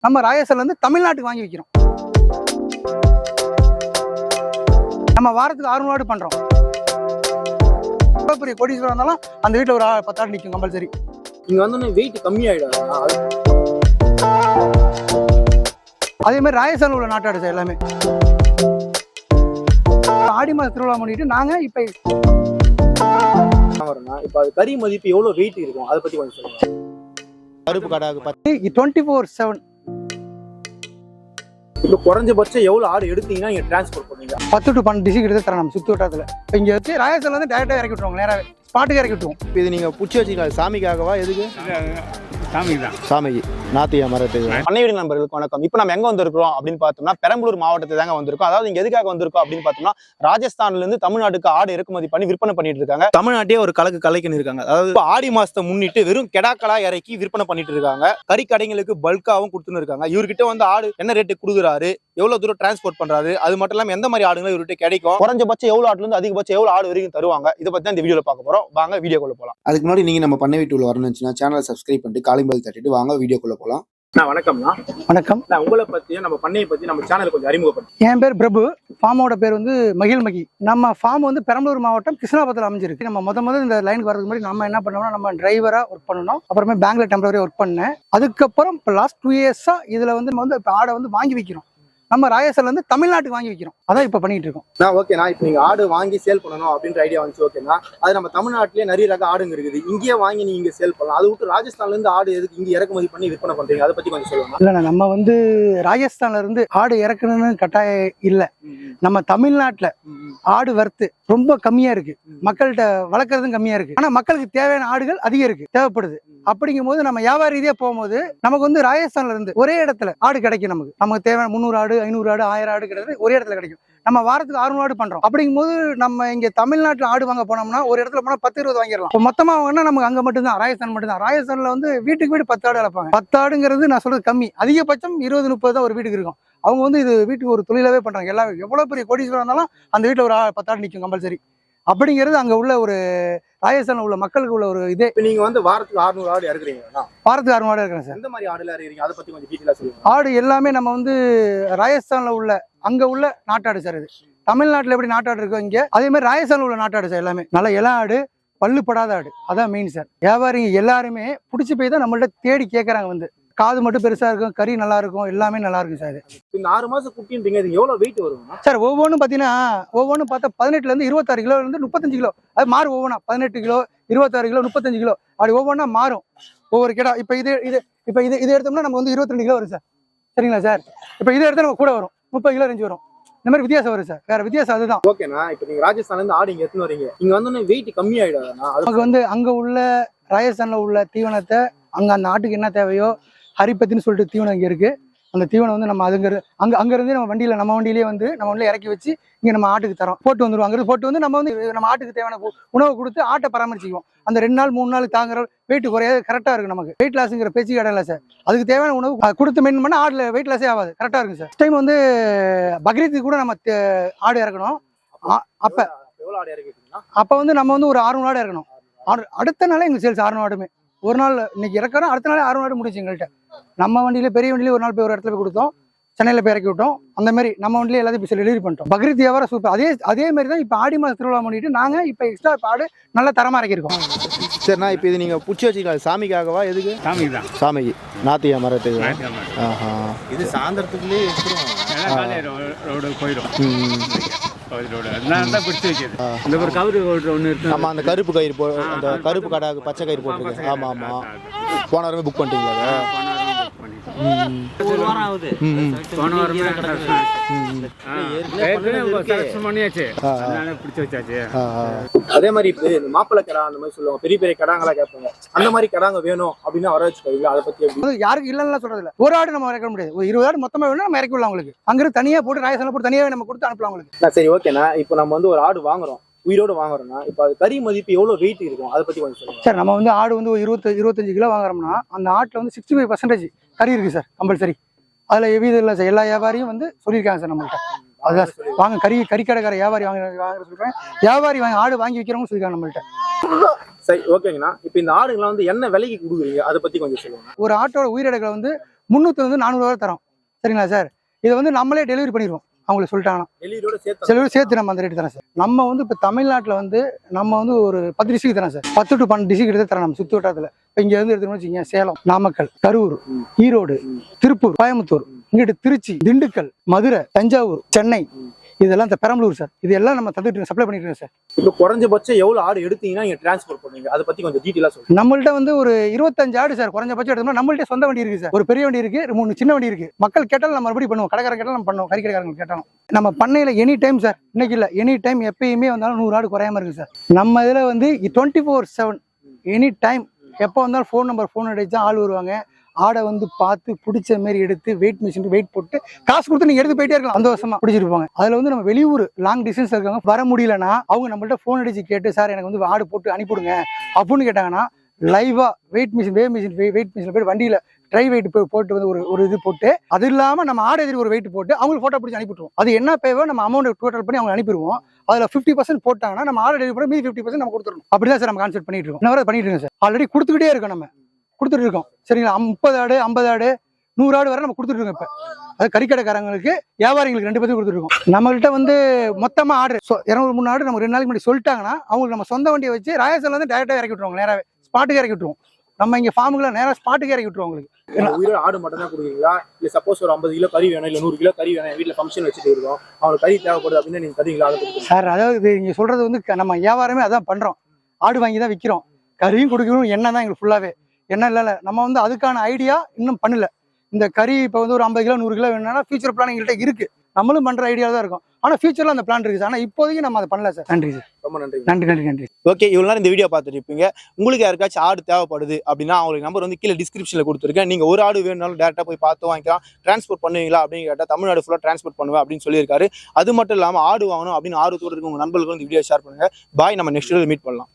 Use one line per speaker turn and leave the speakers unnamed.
நம்ம ராயசல்ல இருந்து தமிழ்நாட்டுக்கு வாங்கி விற்கிறோம் நம்ம வாரத்துக்கு ஆடு பண்றோம். எவ்வளவு பெரிய கோடீஸ்வரம் இருந்தாலும் அந்த வீட்டில் ஒரு ஆ- பத்து ஆடு நிற்கும் கம்பல்சரி.
நீங்க வந்து வெயிட் கம்மியாயிடும். அது
அதே மாதிரி ராயசல்ல உள்ள நாட்டாடு சார் எல்லாமே. ஆடி மாத திருவிழா பண்ணிட்டு நாங்க இப்ப
இப்போ அது கறி மதிப்பு எவ்வளவு வெயிட் இருக்கும்? அதை பத்தி கொஞ்சம் சொல்லுங்க.
கருப்பு கடாக்கு பத்து
டுவெண்ட்டி ஃபோர் செவன்
இப்போ குறைஞ்சபட்சம் எவ்வளவு ஆடு எடுத்தீங்கன்னா நீங்க டிரான்ஸ்போர்ட் பண்ணுவீங்க.
பத்து டு பன்னெண்டு டிஸ்ட்ரிக்ட் எடுத்து தரோம் நம்ம சுத்தி வட்டாரத்தில். இப்போ இங்கே வச்சு ராயசல்ல வந்து டேரெக்டாக இறக்கி விட்டுருவாங்க நேராக ஸ்பாட்டுக்கு இறக்கி விட்டுருவோம்.
இது நீங்கள் பிடிச்சி வச்சிக்கலாம் சாமிக்காகவா எதுக்கு?
சாமிக்கு
நாத்தியா மரத்துக்கு
பண்ணைவீடு நண்பர்களுக்கு வணக்கம். இப்போ நம்ம எங்க வந்திருக்கிறோம் அப்படின்னு பார்த்தோம்னா பெரம்பலூர் மாவட்டத்தை தாங்க வந்திருக்கோம். அதாவது இங்க எதுக்காக வந்திருக்கோம் அப்படின்னு பார்த்தோம்னா ராஜஸ்தான்ல இருந்து தமிழ்நாட்டுக்கு ஆடு இறக்குமதி பண்ணி விற்பனை பண்ணிட்டு இருக்காங்க. தமிழ்நாட்டையே ஒரு கலக்கு கலைக்குன்னு இருக்காங்க அதாவது ஆடி மாசத்தை முன்னிட்டு வெறும் கெடாக்களா இறக்கி விற்பனை பண்ணிட்டு இருக்காங்க. கறி கடைங்களுக்கு பல்காவும் கொடுத்துன்னு இருக்காங்க. இவர்கிட்ட வந்து ஆடு என்ன ரேட்டு கொடுக்குறாரு? எவ்வளவு தூரம் டிரான்ஸ்போர்ட் பண்றாரு? அது மட்டும் இல்லாம எந்த மாதிரி ஆடுங்களும் இவர்கிட்ட கிடைக்கும்? குறைஞ்சபட்சம் எவ்வளவு ஆடுல இருந்து அதிகபட்சம் எவ்வளவு ஆடு வரைக்கும் தருவாங்க? இதை பத்தி தான் இந்த வீடியோல பார்க்க போறோம். வாங்க வீடியோக்குள்ள போலாம்.
அதுக்கு முன்னாடி நீங்கள் நம்ம பண்ணை வீட்டுல வரணும்னுச்சுன்னா சேனலை சப்ஸ்கிரைப் பண்ணிட்டு காலிம்பல் தட்டிட்டு வாங்க வீடியோக்குள்ளே போகலாம்
வணக்கம்ண்ணா.
வணக்கம்.
நான் உங்களை பத்தியும் நம்ம பண்ணையை பத்தி நம்ம சேனல் கொஞ்சம் அறிமுகப்படுத்தி.
என் பேர் பிரபு. ஃபார்மோட பேர் வந்து மகிழ்மகி நம்ம ஃபார்ம் வந்து பெரம்பலூர் மாவட்டம் கிருஷ்ணாபுரத்தில் அமைஞ்சிருக்கு. நம்ம முத முதல்ல இந்த லைனுக்கு வரதுக்கு முன்னாடி நம்ம என்ன பண்ணோம்னா நம்ம டிரைவரா ஒர்க் பண்ணணும். அப்புறமே பேங்க்ல டெம்பரரி ஒர்க் பண்ணேன். அதுக்கப்புறம் இப்போ லாஸ்ட் டூ இயர்ஸா இதுல வந்து நம்ம வந்து இப்போ ஆடை வந்து வாங்கி விற்கிறோம் நம்ம ராயசல்ல இருந்து தமிழ்நாட்டுக்கு வாங்கி விற்கிறோம் அதான் இப்போ பண்ணிட்டு இருக்கோம்.
நான் ஓகேண்ணா இப்போ நீங்க ஆடு வாங்கி சேல் பண்ணணும் அப்படின்ற ஐடியா வந்துச்சு ஓகேண்ணா அது நம்ம தமிழ்நாட்டிலே நிறைய ரக ஆடுங்க இருக்குது. இங்கேயே வாங்கி நீங்க சேல் பண்ணலாம். அதை விட்டு ராஜஸ்தான்ல இருந்து ஆடு எதுக்கு இங்க இறக்குமதி பண்ணி விற்பனை பண்றீங்க? அதை பத்தி கொஞ்சம் சொல்லுங்க
இல்லைண்ணா நம்ம வந்து ராஜஸ்தான்ல இருந்து ஆடு இறக்கணும்னு கட்டாயம் இல்லை. நம்ம தமிழ்நாட்டுல ஆடு வர்த்து ரொம்ப கம்மியா இருக்கு. மக்கள்கிட்ட வளர்க்கறதும் கம்மியா இருக்கு. ஆனா மக்களுக்கு தேவையான ஆடுகள் அதிகம் இருக்கு. தேவைப்படுது. அப்படிங்கும் போது நம்ம வியாபார ரீதியா போகும்போது நமக்கு வந்து ராஜஸ்தான்ல இருந்து ஒரே இடத்துல ஆடு கிடைக்கும் நமக்கு. நமக்கு தேவையான முந்நூறு ஆடு ஐநூறு ஆடு ஆயிரம் ஆடு கிடையாது ஒரே இடத்துல கிடைக்கும். நம்ம வாரத்துக்கு அறுநூறு ஆடு பண்றோம். அப்படிங்கும்போது நம்ம இங்க தமிழ்நாட்டுல ஆடு வாங்க போனோம்னா ஒரு இடத்துல போனா பத்து இருபது வாங்கிடலாம். இப்போ மொத்தமா வாங்கினா நமக்கு அங்க மட்டும்தான் ராஜஸ்தான் மட்டும்தான். ராஜஸ்தான்ல வந்து வீட்டுக்கு வீடு பத்து ஆடு வளர்ப்பாங்க. பத்து ஆடுங்கிறது நான் சொல்றது கம்மி. அதிகபட்சம் இருபது முப்பது தான் ஒரு வீட்டுக்கு இருக்கும். அவங்க வந்து இது வீட்டுக்கு ஒரு தொழிலாவே பண்றாங்க. எல்லாமே எவ்வளவு பெரிய கோடீஸ்வரம் இருந்தாலும் அந்த வீட்டுல ஒரு பத்தாடு பத்து ஆடு நிற்கும் கம்பல்சரி அப்படிங்கிறது அங்க உள்ள ஒரு ராஜஸ்தான்ல உள்ள மக்களுக்கு உள்ள ஒரு இதே.
இப்போ நீங்க வந்து வாரத்துக்கு 600 ஆடு இறக்குறீங்களா
வாரத்துக்கு அறுநூறு ஆடு இருக்கிறேன் சார்.
எந்த மாதிரி ஆடுல இறக்குறீங்க? அதை பத்தி கொஞ்சம் டீட்டெயிலா சொல்லுங்க.
ஆடு எல்லாமே நம்ம வந்து ராஜஸ்தான்ல உள்ள அங்க உள்ள நாட்டாடு சார் இது. தமிழ்நாட்டுல எப்படி நாட்டாடு இருக்கோ இங்க அதே மாதிரி ராஜஸ்தான்ல உள்ள நாட்டாடு சார் எல்லாமே. நல்ல இள ஆடு பல்லு படாத ஆடு. அதான் மெயின் சார். வியாபாரிங்க எல்லாருமே பிடிச்சி போய் தான் நம்மள்ட்ட தேடி கேட்கறாங்க வந்து. காது மட்டும் பெருசா இருக்கும் கறி நல்லா இருக்கும் எல்லாமே நல்லா இருக்கும் சார்.
இந்த ஆறு மாசம் குட்டின்றீங்க இது எவ்வளவு வெயிட் வரும்னா
சார் ஒவ்வொன்றும் பார்த்தீங்கன்னா ஒவ்வொன்றும் பார்த்தா பதினெட்டுல இருந்து இருபத்தாறு கிலோல இருந்து முப்பத்தஞ்சு கிலோ. அது மாறும் ஒவ்வொன்றா பதினெட்டு கிலோ இருபத்தாறு கிலோ முப்பத்தஞ்சு கிலோ. அப்படி ஒவ்வொன்றா மாறும். ஒவ்வொரு கிடா இப்போ இது இது இப்போ இது இது எடுத்தோம்னா நம்ம வந்து இருபத்தி ரெண்டு கிலோ வரும் சார். சரிங்களா சார்? இப்போ இது எடுத்தா நம்ம கூட வரும். முப்பது கிலோ ரேஞ்சு வரும். இந்த மாதிரி வித்தியாசம் வரும் சார். வேற வித்தியாசம் அதுதான்.
ஓகேண்ணா இப்போ நீங்க ராஜஸ்தான்ல இருந்து ஆடு இங்க எடுத்துன்னு வரீங்க. இங்க வந்து வெயிட் கம்மியாயிடாதுண்ணா? அது
நமக்கு வந்து அங்க உள்ள ராஜஸ்தான்ல உள்ள தீவனத்தை அங்க அந்த நாட்டுக்கு என்ன தேவையோ ஹரிப்பத்தின்னு சொல்லிட்டு தீவனம் இங்க இருக்கு. அந்த தீவனம் வந்து நம்ம அதுங்க அங்க அங்க இருந்து நம்ம வண்டியில நம்ம வண்டியிலேயே வந்து நம்ம வண்டியில இறக்கி வச்சு இங்க நம்ம ஆட்டுக்கு தரோம். போட்டு வந்துருவோம் அங்க இருந்து போட்டு வந்து நம்ம வந்து நம்ம ஆட்டுக்கு தேவையான உணவு கொடுத்து ஆட்டை பராமரிச்சுக்குவோம். அந்த ரெண்டு நாள் மூணு நாள் தாங்குற வெயிட் குறையாது. கரெக்டா இருக்கு நமக்கு. வெயிட் லாஸ்ங்கிற பேச்சு கிடையாது சார் அதுக்கு தேவையான உணவு கொடுத்து மெயின் பண்ணா ஆடுல வெயிட் லாஸே ஆகாது. கரெக்டா இருக்கு சார் டைம் வந்து பக்ரீத்துக்கு கூட நம்ம ஆடு இறக்கணும். அப்ப அப்ப வந்து நம்ம வந்து ஒரு அறுநூறு ஆடு இறக்கணும். ஆறு- அடுத்த நாளே எங்க சேல்ஸ் அறுநூறு ஆடுமே. ஒரு நாள் இன்னைக்கு இறக்குறோம் அடுத்த நாளே அறுநூறு ஆடு முடிச்சு எங்கள்கிட்ட நம்ம வண்டியில பெரிய வண்டியில ஒரு நாள் போய் ஒரு இடத்துல போய் கொடுத்தோம். சென்னையில போய் இறக்கி விட்டோம். அந்த மாதிரி நம்ம வண்டியில எல்லாத்தையும் இப்போ டெலிவரி பண்ணிட்டோம். பக்ரீத் வியாபாரம் சூப்பர் அதே அதே மாதிரி தான் இப்போ ஆடி மாதம் திருவிழா பண்ணிட்டு நாங்க இப்போ எக்ஸ்ட்ரா ஆடு நல்ல தரமா இறக்கியிருக்கோம்.
சரிண்ணா இப்போ இது நீங்கள் பிடிச்சி வச்சிக்கலாம் சாமிக்காகவா எதுக்கு?
சாமிக்கு. தான்
சாமிக்கு நாத்தியா மரத்துக்கு. ஆஹா.
இது சாயந்தரத்துக்குள்ளேயே
போயிடும். இந்த ஒரு ஒன்று இருக்கு
அந்த கருப்பு கயிறு போ அந்த கருப்பு கடை பச்சை கயிறு போட்டிருக்கு ஆமா ஆமா. போன வாரமே புக் பண்ணிட்டீங்களா அதை?
மாதிரி இந்த மாப்பிள்ளை கடா அந்த மாதிரி சொல்லுவாங்க. பெரிய பெரிய கடாங்களா கேட்பாங்க. அந்த மாதிரி கடாங்க வேணும் அப்படின்னு வர வச்சுக்கோங்க அதை பத்தி
யாருக்கு இல்லைன்னு சொல்றது இல்ல ஒரு ஆடு நம்ம இறக்க முடியாது. ஒரு இருபது ஆடு மொத்தமா வேணும் நம்ம இறக்கி விடலாம் உங்களுக்கு அங்கிருந்து தனியா போட்டு ராயசனில் போட்டு தனியாவே நம்ம கொடுத்து அனுப்பலாம் உங்களுக்கு
சரி ஓகேண்ணா இப்போ நம்ம வந்து ஒரு ஆடு வாங்குறோம். உயிரோட வாங்குறோம்னா இப்போ அது கறி மதிப்பு எவ்வளவு வெயிட் இருக்கும் அதை பத்தி கொஞ்சம் சொல்லுங்க.
சார் நம்ம வந்து ஆடு வந்து ஒரு இருபத்தி இருபத்தஞ்சு கிலோ வாங்குறோம்னா அந்த ஆட்டில் வந்து சிக்ஸ்டி ஃபைவ் பர்சன்டேஜ் கறி இருக்கு சார் கம்பல்சரி. அதில் எவ்வித இல்லை சார் எல்லா வியாபாரியும் வந்து சொல்லியிருக்காங்க சார் நம்மள்ட்ட. அதுதான் சார். வாங்க கறி கறிக்கடைக்கார வியாபாரி வாங்க வாங்குற சொல்லிருக்காங்க வியாபாரி வாங்கி ஆடு வாங்கி விற்கிறவங்க சொல்லியிருக்காங்க நம்மள்ட்ட.
சரி ஓகேங்கண்ணா. இப்போ இந்த ஆடுகளை வந்து என்ன விலைக்கு கொடுக்குறீங்க? அதை பத்தி கொஞ்சம் சொல்லுங்க.
ஒரு ஆட்டோட உயிரிழகளை வந்து முந்நூற்றி வந்து நானூறுவா தரோம். சரிங்களா சார்? இதை வந்து நம்மளே டெலிவரி பண்ணிடுவோம். அவங்களுக்கு சொல்லிட்டாங்கன்னா
டெல்லியோட சேர்த்து
நம்ம அந்த ரேட் தரோம் சார். நம்ம வந்து இப்போ தமிழ்நாட்டில் வந்து நம்ம வந்து ஒரு பத்து டிஸ்ட்ரிக்ட் தரோம் சார். பத்து டு பன்னெண்டு டிஸ்ட்ரிக்ட் எடுத்து தரோம் நம்ம சுற்று வட்டாரத்தில். இப்போ இங்கே இருந்து எடுத்துக்கணும் வச்சுக்கோங்க சேலம் நாமக்கல் கரூர் ஈரோடு திருப்பூர் கோயம்புத்தூர் இங்கிட்டு திருச்சி திண்டுக்கல் மதுரை தஞ்சாவூர் சென்னை இதெல்லாம் இந்த பெரம்பலூர் சார். இது எல்லாம் நம்ம தந்துட்டு சப்ளை பண்ணிட்டு இருக்கோம் சார்.
இப்போ குறைஞ்சபட்சம் எவ்வளவு ஆடு எடுத்தீங்கன்னா நீங்க டிரான்ஸ்போர்ட் பண்ணுவீங்க? அதை பத்தி கொஞ்சம் டீட்டெயிலா சொல்லுங்க.
நம்மள்ட்ட வந்து ஒரு இருபத்தஞ்சு ஆடு சார் குறைஞ்சபட்சம் எடுத்தோம்னா நம்மள்ட்ட சொந்த வண்டி இருக்கு சார். ஒரு பெரிய வண்டி இருக்கு மூணு சின்ன வண்டி இருக்கு. மக்கள் கேட்டாலும் நம்ம மறுபடியும் பண்ணுவோம். கடைக்காரன் கேட்டாலும் நம்ம பண்ணுவோம். கறிக்கடைக்காரங்க கேட்டாலும். நம்ம பண்ணையில எனி டைம் சார் இன்னைக்கு இல்ல எனி டைம் எப்பயுமே வந்தாலும் நூறு ஆடு குறையாம இருக்கு சார். நம்ம இதுல வந்து twenty four seven any time எப்போ வந்தாலும் ஃபோன் நம்பர் ஃபோன் அடிச்சா ஆள் வருவாங்க. ஆடை வந்து பார்த்து பிடிச்ச மாதிரி எடுத்து வெயிட் மிஷின் வெயிட் போட்டு காசு கொடுத்து நீங்க எடுத்து போயிட்டே இருக்கலாம். சந்தோஷமா வருஷமா பிடிச்சிருப்பாங்க அதுல வந்து நம்ம வெளியூர் லாங் டிஸ்டன்ஸ் இருக்காங்க வர முடியலன்னா அவங்க நம்மள்ட்ட ஃபோன் அடிச்சு கேட்டு சார் எனக்கு வந்து ஆடு போட்டு அனுப்பிவிடுங்க. அப்படின்னு கேட்டாங்கன்னா லைவா weight machine way machine weight machine போய் வண்டியில ட்ரை வெயிட் போட்டு வந்து ஒரு ஒரு இது போட்டு அது இல்லாம நம்ம ஆடு எதிரி ஒரு வெயிட் போட்டு அவங்களுக்கு போட்டோ பிடிச்சி அனுப்பிவிட்டுருவோம். அது என்ன பேவோ நம்ம அமௌண்ட் டோட்டல் பண்ணி அவங்க அனுப்பிடுவோம். அதுல ஃபிஃப்டி பர்சன்ட் போட்டாங்கன்னா நம்ம ஆடு டெலிவரி பண்ணி மீதி ஃபிஃப்டி பர்சன்ட் நம்ம கொடுத்துருவோம் அப்படிதான் சார் நம்ம கான்செப்ட் பண்ணிட்டு இருக்கோம். என்ன வரை பண்ணிட்டு இருக்கோம் சார். ஆல்ரெடி கொடுத்துக்கிட்டே இருக்கோம் நம்ம. கொடுத்துட்டு இருக்கோம் சரிங்களா? முப்பது ஆடு ஐம்பது ஆடு நூறு ஆடு வரை நம்ம கொடுத்துட்டு இருக்கோம் இப்போ. அது கறிக்கடைக்காரங்களுக்கு வியாபாரிகளுக்கு ரெண்டு பேருக்கு கொடுத்துருக்கோம் நம்மள்கிட்ட வந்து மொத்தமா ஆர்டர் இரநூறு மூணு ஆடு நம்ம ரெண்டு நாளைக்கு முன்னாடி சொல்லிட்டாங்கன்னா அவங்களுக்கு நம்ம சொந்த வண்டியை வச்சு ராயசல்ல இருந்து டேரக்டாக இறக்கி விட்டுருவாங்க நேராக ஸ்பாட்டுக்கு இறக்கி விட்டுருவோம். நம்ம இங்க ஃபார்முக்குள்ள நேராக ஸ்பாட்டுக்கு இறக்கி விட்டுருவோம் உங்களுக்கு
ஆடு மட்டும் தான் கொடுக்குறீங்களா? இல்ல சப்போஸ் ஒரு ஐம்பது கிலோ கறி வேணும் இல்ல நூறு கிலோ கறி வேணும் வீட்டுல ஃபங்க்ஷன் வச்சுட்டு இருக்கோம். அவங்களுக்கு கறி தேவைப்படுது அப்படின்னு நீங்க தருவீங்களா
சார் அதாவது இது நீங்க சொல்றது வந்து நம்ம வியாபாரமே அதான் பண்றோம். ஆடு வாங்கி தான் விற்கிறோம் கறியும் கொடுக்கணும் எண்ணெய் தான் எங்களுக்கு ஃபுல்லாவே எண்ணெய் இல்ல நம்ம வந்து அதுக்கான ஐடியா இன்னும் பண்ணல. இந்த கறி இப்போ வந்து ஒரு ஐம்பது கிலோ நூறு கிலோ வேணும்னா ஃபியூச்சர் பிளான் எங்கள்கிட்ட இருக்கு. நம்மளும் பண்ற ஐடியா தான் இருக்கும். ஆனா ஃபியூச்சர்ல அந்த பிளான் இருக்கு சார். ஆனா இப்போதைக்கு நம்ம அதை பண்ணல சார். நன்றி சார்.
ரொம்ப நன்றி.
நன்றி நன்றி நன்றி.
ஓகே இவ்வளோ நேரம் இந்த வீடியோ பார்த்துட்டு இருப்பீங்க உங்களுக்கு யாருக்காச்சும் ஆடு தேவைப்படுது அப்படின்னா அவங்களுக்கு நம்பர் வந்து கீழே டிஸ்கிரிப்ஷனில் கொடுத்துருக்கேன். நீங்கள் ஒரு ஆடு வேணும்னாலும் டேரெக்டாக போய் பார்த்து வாங்கிக்கலாம். டிரான்ஸ்போர்ட் பண்ணுவீங்களா அப்படின்னு கேட்டால் தமிழ்நாடு ஃபுல்லாக டிரான்ஸ்போர்ட் பண்ணுவேன் அப்படின்னு சொல்லியிருக்காரு. அது மட்டும் இல்லாமல் ஆடு வாங்கணும் அப்படின்னு ஆர்வத்தோடு இருக்க உங்கள் நண்பர்களுக்கு இந்த வீடியோ ஷேர் பண்ணுங்க. பாய் நம்ம நெக்ஸ்ட் வீடியோ மீட் பண்ணலாம்.